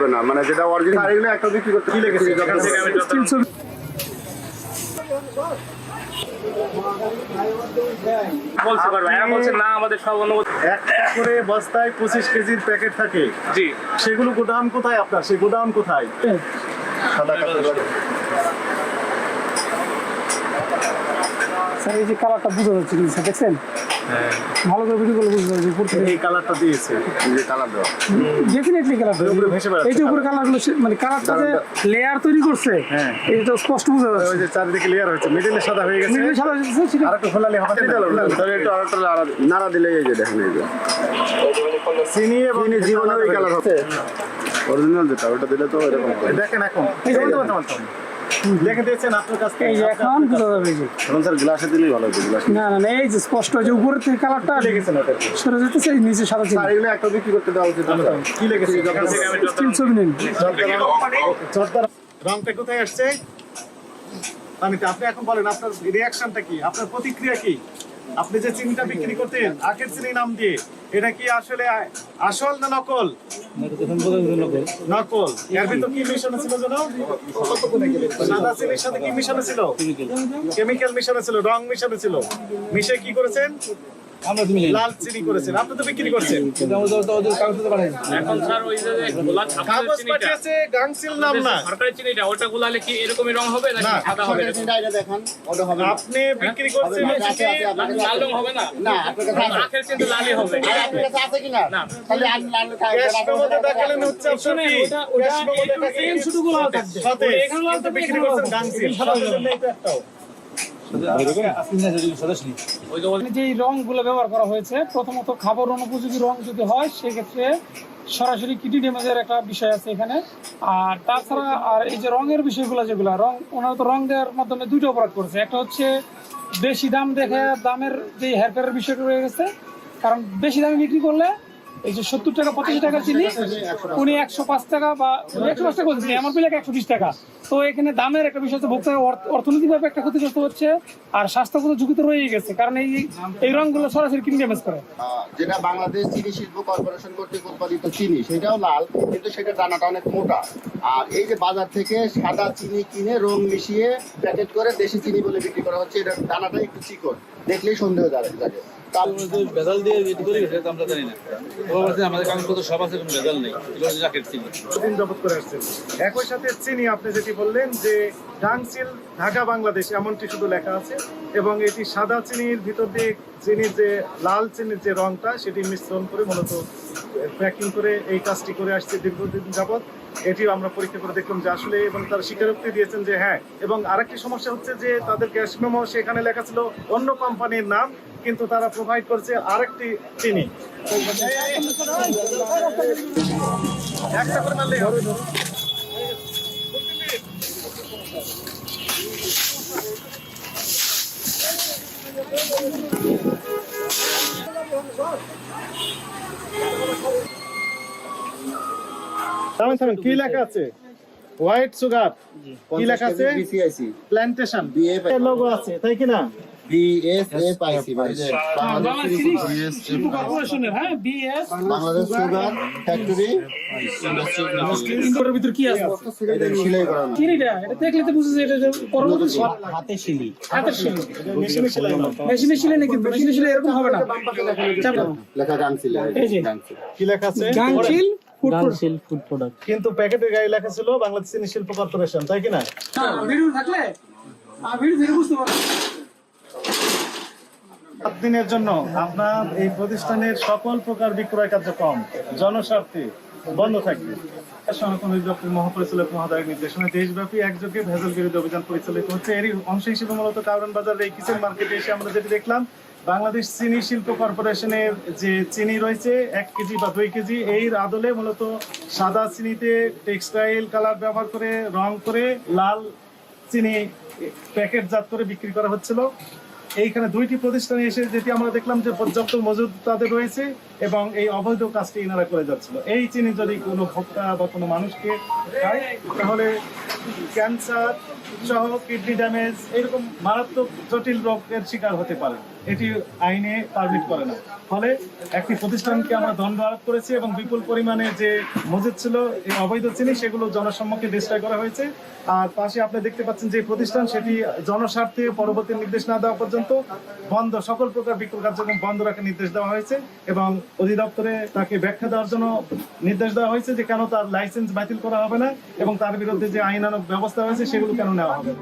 হবে না। মানে যেটা অরিজিনাল আর এগুলো একটা বিক্রি করতে কি লেগেছে? এখান থেকে আমি বলছি এরা বলছে না আমাদের সব অনুমতি একটা করে বস্তায় পঁচিশ কেজির প্যাকেট থাকে। জি। সেগুলো গোদাম কোথায় আপনার? সেই গোদাম কোথায়? সাদা কাপড় স্যার এই যে কালারটা বোঝা যাচ্ছে কিন্তু স্যার দেখছেন? ভালো করে ভিডিও করলে বুঝতে পারছি এই কালারটা দিয়েছে যে কালার দেওয়া। ডেফিনেটলি কালার উপরে ভেসে বেড়াচ্ছে এই যে উপরে কালারগুলো মানে কালারটা যে লেয়ার তৈরি করছে হ্যাঁ। এটা স্পষ্ট বোঝা ওই যে চারিদিকে লেয়ার মিডিলে সাদা হয়ে গেছে। মিডিলে সাদা হচ্ছে, সেটা আর একটু খোলালে হবে তাহলে একটু আরেকটা নাড়া নাড়া দিলে এই যে দেখেন এই যে। চিনি এবং চিনি জীবনে ওই কালার হবে। অরিজিনাল যেটা ওটা দিলে তো এরকম দেখেন এখন। এই যে- এই যে- লিখে দিয়েছেন আপনার কাছ থেকে এখন বোঝা যাবে যে এখন স্যার গ্লাসে দিলেই ভালো হবে গ্লাস। না না এই যে স্পষ্ট যে উপরের থেকে কালারটা লিখেছেন ওটা সরে যেতেছে এই নিচে সাদা চিহ্ন আর এগুলো একটা বিক্রি করতে দেওয়া উচিত কি লেগেছে? যখন থেকে আমি ছবি নিন। চর্দার রংটা কোথায় আসছে? পানিতে আপনি এখন বলেন আপনার রিয়াকশনটা কি? আপনার প্রতিক্রিয়া কি? আপনি যে চিনিটা বিক্রি করতেন আখের চিনি নাম দিয়ে এটা কি আসলে আসল না নকল? নকল। এর ভিতর কি মিশানো ছিল জানো সাদা চিনির সাথে কি মিশানো ছিল? কেমিক্যাল মিশানো ছিল রং মিশানো ছিল। মিশে কি করেছেন? লাল চিনি করেছেন। আপনি তো বিক্রি করছেন। এখন স্যার ওই যে গোলা কাগজ পাঠিয়েছে গাংসিল নাম না। সরকারি চিনিটা ওটা গোলালে কি এরকমই রং হবে নাকি সাদা হবে? এরকম? আপনি বিক্রি করছেন লাল কি রং হবে না? না আপনার কাছে আখের চিনি লালই হবে। আপনার কাছে আছে কিনা? না। তাহলে আমি লাল ক্যাশ মেমোতে দেখালেন হচ্ছে আপনার ওটা- ওটা শুধু গোলাও থাকবে। এখানে লাল কিন্তু বিক্রি করছেন গাংসিল সাদা এটা একটাও। ওই যে যে রংগুলো ব্যবহার করা হয়েছে, প্রথমত খাবার অনুপযোগী রং যদি হয়, সেক্ষেত্রে সরাসরি কিডনি ড্যামেজের একটা বিষয় আছে এখানে। আর তাছাড়া আর এই যে রঙের বিষয়গুলো যেগুলো, রং, ওনারা তো রং দেওয়ার মাধ্যমে দুটো অপরাধ করেছে। একটা হচ্ছে বেশি দাম দেখে দামের যে হেরফেরের বিষয়টা রয়ে গেছে, কারণ বেশি দামে বিক্রি করলে এই যে সত্তর টাকা, পঁচাশি টাকা চিনি, উনি একশো পাঁচ টাকা বা একশো পাঁচ টাকা বলছেন আমার একশো টাকা। তো এখানে দামের একটা বিষয় অর্থ- অর্থনৈতিকভাবে একটা ক্ষতিগ্রস্ত হচ্ছে আর স্বাস্থ্যগত গেছে, কারণ এই এই সরাসরি ড্যামেজ করে। যেটা বাংলাদেশ চিনি শিল্প কর্পোরেশন কর্তৃক উৎপাদিত চিনি, সেটাও লাল, কিন্তু সেটা দানাটা অনেক মোটা। আর এই যে বাজার থেকে সাদা চিনি কিনে রং মিশিয়ে প্যাকেট করে দেশি চিনি বলে বিক্রি করা হচ্ছে দানাটা একটু চিকন, দেখলেই সন্দেহ জাগে একই সাথে চিনি আপনি যেটি বললেন যে গাংসিল ঢাকা, বাংলাদেশ, এমনটি শুধু লেখা আছে এবং এটি সাদা চিনির ভিতর দিয়ে চিনির যে লাল চিনির যে রংটা, সেটি মিশ্রণ করে মূলত প্যাকিং করে এই কাজটি করে আসছে দীর্ঘদিন যাবত এটিও আমরা পরীক্ষা করে দেখলাম যে আসলে এবং তার স্বীকারোক্তি দিয়েছেন যে হ্যাঁ এবং আরেকটি সমস্যা হচ্ছে যে তাদের গ্যাস মেমো সেখানে লেখা ছিল অন্য কোম্পানির নাম, কিন্তু তারা প্রোভাইড করছে আরেকটি চিনি। মারলেই হবে থামেন থামেন কি লেখা আছে? হোয়াইট সুগার কি লেখা আছে? BCIC প্ল্যান্টেশন BF লোগো আছে তাই কি না? বাংলাদেশ সুগার ফ্যাক্টরি ইনডোরের ভিতর কি আছে? এটা সিলাই করানো চিনিটা এটা দেখলে তো বুঝেছে এটা যে হাতে শিলি। হাতের শিল্প মেশিনে সেলাই মেশিনে নাকি এরকম হবে না। লেখা গাংছিল এই যে কি লেখা আছে? গাংচিল ফুড ফুড প্রোডাক্ট কিন্তু প্যাকেটের গায়ে লেখা ছিল বাংলাদেশ চিনি শিল্প কর্পোরেশন তাই কি না? ভিডিও থাকলে? ভিডিও থেকে বুঝতে পারবে। সাত দিনের জন্য আপনার এই প্রতিষ্ঠানের সকল প্রকার বিক্রয় কার্যক্রম জনস্বার্থে বন্ধ থাকবে। অধিদপ্তর মহাপরিচালক মহোদয়ের নির্দেশনা দেশব্যাপী একযোগে ভেজাল বিরোধী অভিযান পরিচালিত হচ্ছে। এরই অংশ হিসেবে মূলত কারণ বাজারের এই কিচেন মার্কেটে এসে আমরা যেটি দেখলাম বাংলাদেশ চিনি শিল্প কর্পোরেশনের যে চিনি রয়েছে, এক কেজি বা দুই কেজি এর আদলে মূলত সাদা চিনিতে টেক্সটাইল কালার ব্যবহার করে, রং করে, লাল চিনি প্যাকেটজাত করে বিক্রি করা হচ্ছিল। এইখানে দুইটি প্রতিষ্ঠানে এসে যেটি আমরা দেখলাম যে পর্যাপ্ত মজুদ তাদের রয়েছে এবং এই অবৈধ কাজটি এনারা করে যাচ্ছিল। এই চিনি যদি কোনো ভোক্তা বা কোনো মানুষকে খায়, তাহলে ক্যান্সার সহ কিডনি ড্যামেজ, এরকম মারাত্মক জটিল রোগের শিকার হতে পারে। এটি আইনে পারমিট করে না ফলে একটি প্রতিষ্ঠানকে আমরা দণ্ড আরোপ করেছি এবং বিপুল পরিমাণে যে মজুদ ছিল, এই অবৈধ চিনি সেগুলো জনসম্মুখে ডিস্ট্রয় করা হয়েছে আর পাশে আপনি দেখতে পাচ্ছেন যে প্রতিষ্ঠান, সেটি জনস্বার্থে পরবর্তী নির্দেশ না দেওয়া পর্যন্ত বন্ধ, সকল প্রকার বিক্রয় কার্যক্রম বন্ধ রাখার নির্দেশ দেওয়া হয়েছে এবং অধিদপ্তরে তাকে ব্যাখ্যা দেওয়ার জন্য নির্দেশ দেওয়া হয়েছে যে কেন তার লাইসেন্স বাতিল করা হবে না এবং তার বিরুদ্ধে যে আইনানুগ ব্যবস্থা হয়েছে সেগুলো কেন নেওয়া হবে।